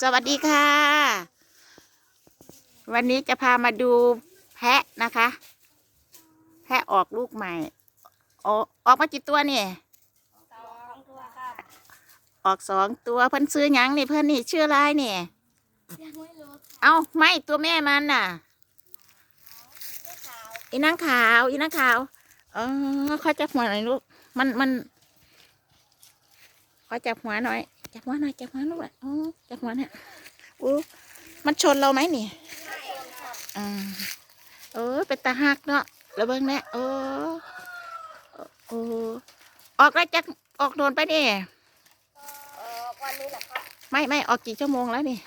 สวัสดีค่ะ วันนี้จะพามาดูแพะนะคะ แพะออกลูกใหม่ ออกออกมากี่ตัวเนี่ยสองตัวครับออกสองตัวเพิ่นซื้อหยังนี่เพิ่นนี่ชื่ออะไรเนี่ยยังไม่รู้เอาไม่ตัวแม่มันน่ะไม่ขาวอีนางขาวอีนางขาวเออขอจับหัวหน่อยลูกมันมันขอจับหัวหน่อย จับหัวหน่อยจับหัวลูกอะอ๋อจับหัวเนี่ยอู้มันชนเราไหมนี่ไม่ครับอ่าเออเป็นตาหักเนาะแล้วเบิ่งแน่โอ้โอ้ออกแล้วจักออกโดนไปนี่เอ่อวันนี้แหละครับไม่ไม่ออกกี่ชั่วโมงแล้วนี่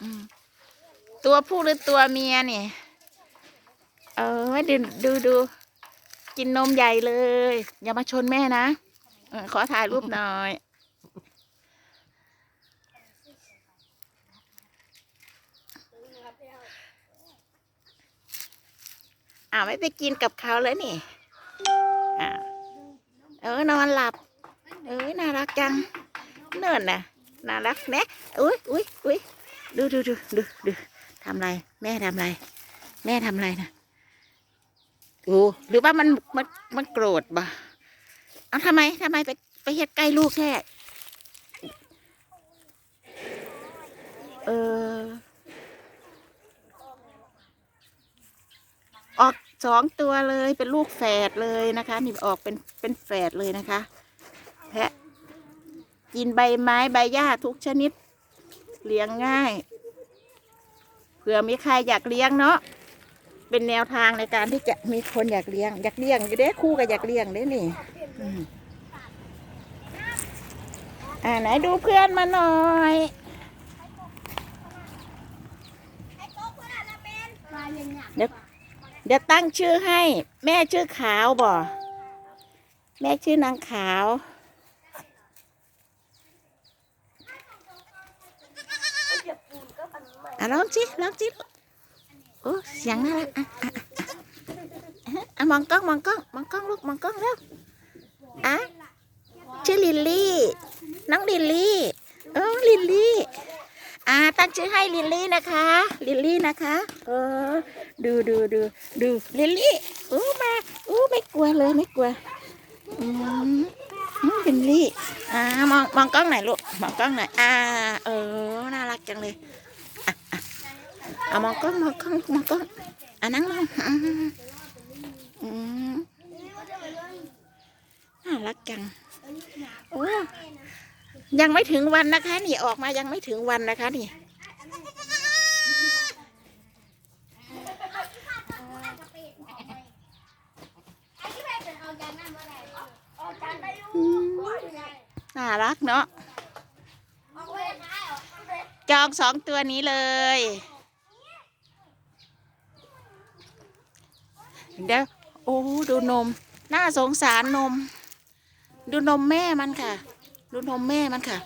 อืมตัวผู้หรือตัวเมียนี่เออดูดูดูกินนมใหญ่เลย อย่ามาชนแม่นะเออ ขอถ่ายรูปหน่อยครับพี่เอาอ้าวไม่ไปกินกับเขาเลยนี่อ่าวเออนอนหลับ เอ้ยน่ารักจัง เนินน่ะ น่ารักแนะอุ้ยอุ้ยอุ้ยดูดูดูดูดูทำไร แม่ทำไร แม่ทำไรนะโอ้หรือว่ามันมันมันโกรธบ่ เอาทำไมทำไมไปไปเฮ็ดใกล้ลูกแค่เออ ออกสองตัวเลยเป็นลูกแฝดเลยนะคะ นี่ออกเป็นเป็นแฝดเลยนะคะ แพะกินใบไม้ใบหญ้าทุกชนิด เลี้ยงง่าย เผื่อมีใครอยากเลี้ยงเนาะเป็นแนวทางในการที่จะมีคนอยากเลี้ยง อยากเลี้ยงเด้คู่กับอยากเลี้ยงเด้นี่ อ่าไหนดูเพื่อนมาหน่อยเดี๋ยวเดี๋ยวตั้งชื่อให้ แม่ชื่อขาวบ่แม่ชื่อนางขาว อะลองสิลองสิโอ้เสียงน่ารักอะอะอะอะอะมองกล้องมองกล้องมองกล้องลูกมองกล้องแล้วอะชื่อลิลลี่ น้องลิลลี่เออลิลลี่ อ่า ตั้งชื่อให้ลิลลี่นะคะ ลิลลี่นะคะ เออ ดูดูดูดูลิลลี่อู้มาอู้ไม่กลัวเลยไม่กลัวอืมอืมลิลลี่ อ่ามองมองกล้องไหนอยลูกมองกล้องไหนอยอ่า เออน่ารักจังเลยเอามองกล้องมองกล้องมองกล้องอะนั่งลงอืมอืมน่ารักจังโอ้ ยังไม่ถึงวันนะคะ นี่ออกมายังไม่ถึงวันนะคะ นี่ น่ารักเนาะจองสองตัวนี้เลย เดี๋ยว โอ้ ดูนม น่าสงสารนม ดูนมแม่มันค่ะ ดูนมแม่มันค่ะ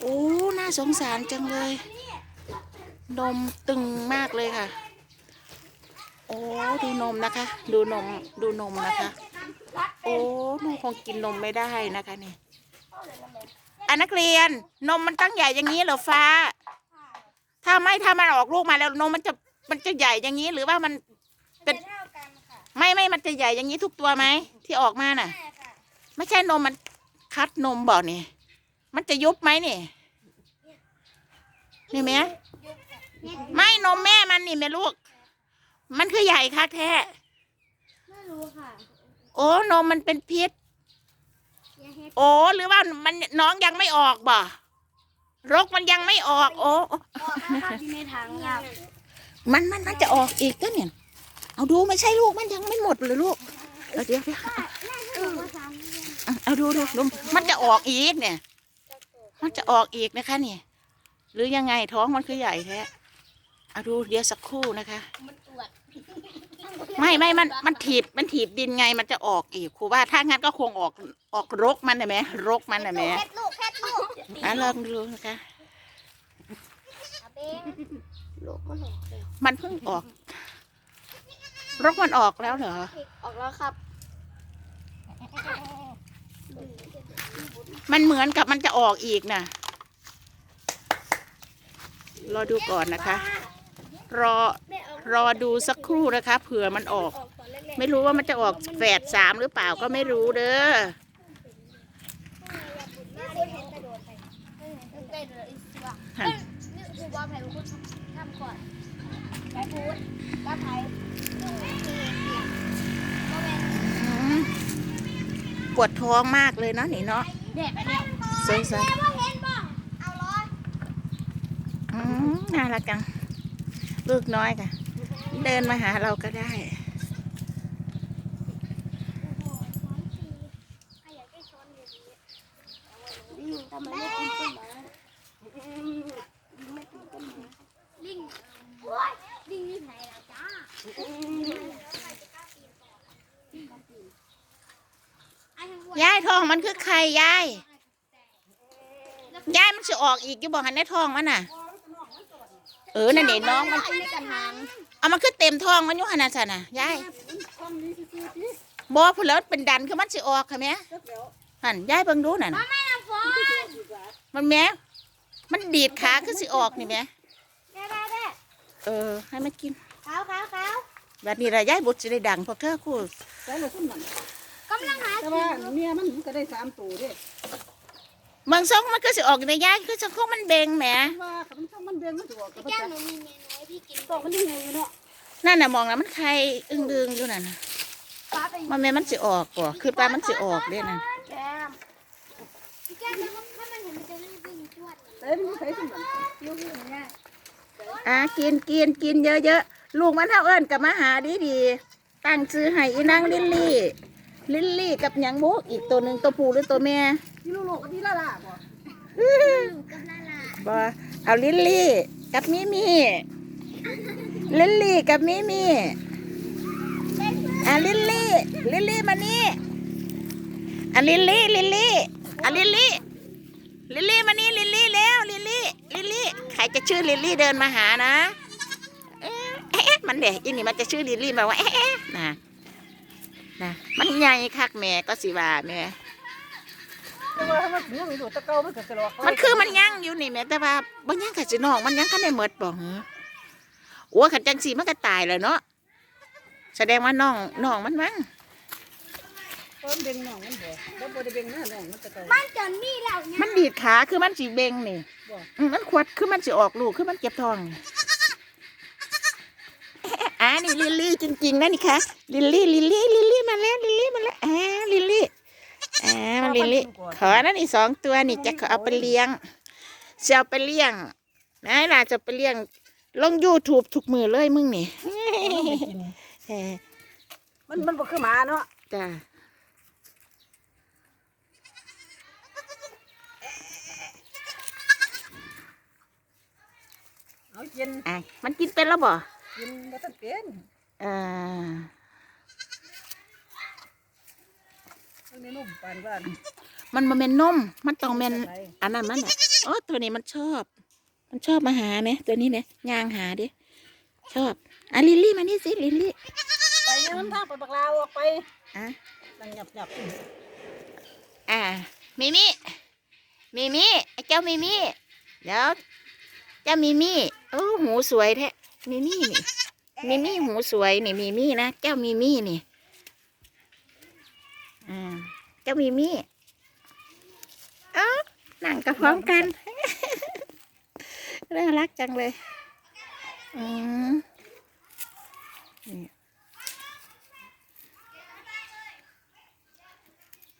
โอ้ น่าสงสารจังเลย นมตึงมากเลยค่ะ โอ้ ดูนมนะคะ ดูนม ดูนมนะคะ โอ้นมคงกินนมไม่ได้นะคะนี่อันนักเรียน นมมันตั้งใหญ่อย่างนี้เหรอฟ้า ถ้าไม่ถ้ามันออกลูกมาแล้วนมมันจะมันจะใหญ่อย่างนี้หรือว่ามันเป็นไม่ไม่มันจะใหญ่อย่างนี้ทุกตัวไหมที่ออกมาน่ะใช่ค่ะไม่ใช่นมมันคัดนมบอกนี่ มันจะยุบไหมนี่ นี่ไหมไม่นมแม่มันนี่แม่ลูก มันคือใหญ่คักแท้ ไม่รู้ค่ะ โอ้นมมันเป็นพิษอย่าเฮ็ดโอ้หรือว่ามันน้องยังไม่ออกบ่รกมันยังไม่ออก โอ้ออกมาครับอยู่ในถังครับมันมันมันจะออกอีกก็เนี่ย เอาดูไม่ใช่ลูกมันยังไม่หมดเลยลูกเดี๋ยวเดี๋ยวเดี๋ยวเออว่าสามเอาเอาดูดูดูมันจะออกอีกเนี่ย มันจะออกอีกนะคะนี่หรือยังไงท้องมันคือใหญ่แท้เอาดูเดี๋ยวสักครู่นะคะ มันอวดไม่ไม่มันมันถีบมันถีบดินไงมันจะออกอีกครูว่าถ้างั้นก็คงออกออกรกมันได้ไหมรกมันได้ไหมแค่ลูกแค่ลูกอะลองดูนะคะมันเพิ่งออก รกมันออกแล้วเหรอ ออกแล้วครับ มันเหมือนกับมันจะออกอีกน่ะรอดูก่อนนะคะ รอรอดูสักครู่นะคะ เผื่อมันออก ไม่รู้ว่ามันจะออกแฝดสามหรือเปล่าก็ไม่รู้เด้อไม่เคยเห็นกระโดไปไทำก่อนไผ่พูดก็ไผ่ลูกแม่เสียงก็แม่ อืม ปวดท้องมากเลยเนาะนี่เนาะเด็กไปเสงสัยแม่ว่าเห็นบ่เอาร้อยน่ารักจัง ลูกน้อยค่ะ เดินมาหาเราก็ได้ ลิงทำไมไม่กินต้นไม้ลิงโอ้ยลิงอยู่ไหนล่ะจ้า ยายทอง มันคือใครยาย ยายมันจะออกอีกอยู่บอกหันในท้องมันน่ะ เออ นั่นเด็น้องมันอันนี้กันหางเอามันคือเต็มท้องมันอยู่ขนาดนั้นน่ะยายบอพูดแล้วเป็นดันคือมันสิออกค่ะแม่หันยายเบิ่งดูนั่นมาแม่น้ำฝนมันแม่มันดีดขาคือสิออกนี่แม่แม่แม่แม่เออ ให้มันกินขาวขาวขาวแบบนี้ละยายบุตรจะได้ดังเพราะเธอคู่ แต่ละคนนั่นกำลังหาแต่ว่าเมียมันก็ได้สามตัวเด้เมืองซงมันก็สิออกในยายคือสังคมมันเบงแหมว่าขนมช่างมันเบงมันจะออกกับแก้จัวกหนูมีเมนูให้พี่กินตอกมันยังไงอยู่เนาะนั่นน่ะมองแล้วมันใครอึ้งดึงอยู่นั่นน่ะฟ้าเป็นมันแม่มันสิออกก่อคือปลามันสิออกเด้น่ะแก้มแก้มถ้ามันเห็นมันจะรีบวิ่งจวดแต่มันใส่สมันยุ่งอยู่เนี่ยอะกินกินกินเยอะๆลูกมันเท่าเอิ้นกับมาหาดีดีๆตั้งชื่อให้อีนางลิลลี่ ลิลลี่กับหยังบุอีกตัวหนึ่งตัวผู้หรือตัวแม่ที่ลูกๆก็ที่ละล่ะบ่อยู่กับลาลาบอเอาลิลลี่กับมิมี่ลิลลี่กับมิมี่อะลิลลี่ลิลลี่มานี่อะลิลลี่ลิลลี่อะลิลลี่ลิลลี่มานี่ลิลลี่แล้วลิลลี่ลิลลี่ใครจะชื่อลิลลี่เดินมาหานะเอ๊ะเอ๊ะมันเด็กอีนี่มันจะชื่อลิลลี่แบบว่าเอ๊ะเอ๊ะนะ นะมันใหญ่คักแม่ก็สิว่าแม่แต่ว่าถ้ามันยังอยู่ตะเกามันก็จะหลอกมันคือมันยังอยู่นี่แม่แต่ว่าบ่ยังขัดสิน้องมันยังคันได้หมดบ่หือโอ้ขันจังสีมันก็ตายแล้วเนาะแสดงว่าน้องน้องมันมั้งเพิ่มเบงน้องมันบ่แล้วบ่ได้เบงหน้าน้องมันตะเกาบ้านจอนนี่แล้วเนี่ยมันดีดขาคือมันสีเบงนี่บ่อืมมันขวดคือมันสิออกลูกคือมันเก็บทองนี่ อ่านี่ลิลลี่จริงๆนะนี่คะลิลลี่ลิลลี่ลิลลี่มาแล้วลิลลี่มาแล้วอ่าลิลลี่อ่ามันลิลลี่ขอนะนี่สองตัวนี่จะขอเอาไปเลี้ยงจะเอาไปเลี้ยงนะล่ะจะไปเลี้ยงลง YouTube ทุกมือเลยมึงนี่เออมันมันบ่คือหมาเนาะจ้าเอากินอะมันกินเป็นแล้วบ่ กินบ่ทันเป็นเออมันมีนุ่มปานบ้านมันมาเมนนม มันต้องเมนอันนั้นมันอะโอ้ตัวนี้มันชอบ มันชอบมาหาไหมตัวนี้เนี่ยย่างหาดิชอบอะลิลลี่มานี่สิลิลลี่ไปยังมันทางไปบักลาวออกไปอะนั่งหยับหยับอ่ามิมิมิมิไอ้เจ้ามิมิเดี๋ยวเจ้ามิมิโอ้หูสวยแท้ มิมินี่มิมิหูสวยนี่มิมินะเจ้ามิมินี่อ่าเจ้ามิมิเอ้านั่งกับพร้อมกันน่ารักจังเลย อืมนี่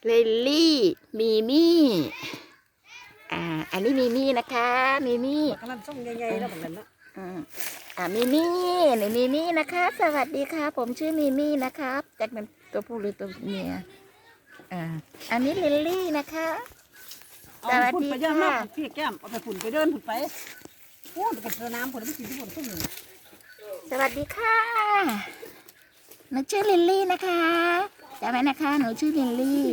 ลิลลี่มิมิอ่า อันนี้มิมินะคะมิมิบักนั้นส่งใหญ่ๆแล้วบักนั้นเนาะ อืมอ่ามิมี่นี่มิมี่นะคะสวัสดีค่ะผมชื่อมิมี่นะครับจะเป็นตัวผู้หรือตัวเมียอ่าอันนี้ลิลลี่นะคะเอาสวัสฝุ่นดีไปย่างมาค่ะพี่แก้มเอาไปฝุ่นไปเดินฝุ่นไปฝุ่นไปเจอน้ำฝุ่นไปกินที่ฝุ่นซุ่มหนึ่งสวัสดีค่ะหนูชื่อลิลลี่นะคะจำไว้นะคะหนูชื่อลิลลี่